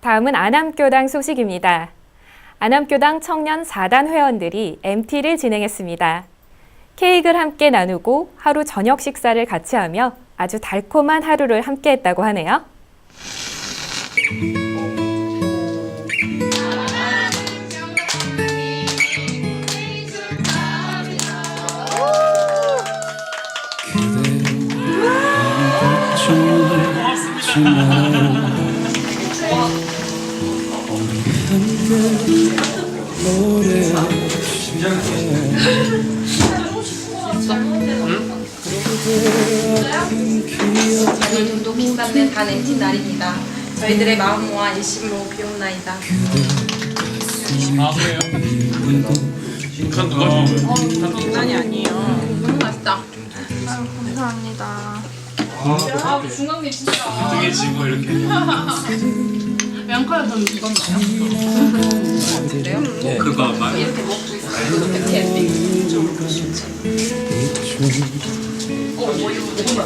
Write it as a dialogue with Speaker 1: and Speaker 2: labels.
Speaker 1: 다음은 안암교당 소식입니다. 안암교당 청년 4단 회원들이 MT를 진행했습니다. 케이크를 함께 나누고 하루 저녁 식사를 같이 하며 아주 달콤한 하루를 함께 했다고 하네요.
Speaker 2: 날입니다. 저희들의 마음 모아 일심으로 비옵나이다.
Speaker 3: 아 그래요? 전 누가 좋은
Speaker 2: 장난이 아니에요. 너무 맛있다. 감사합니다. 아, 중앙님 진짜.
Speaker 3: 등에 지고 이렇게
Speaker 2: 양파를 좀 익었나요? 그래요?
Speaker 3: 그거 막
Speaker 2: 이렇게 먹고 있어요. MT. 어, 뭐 이거 근데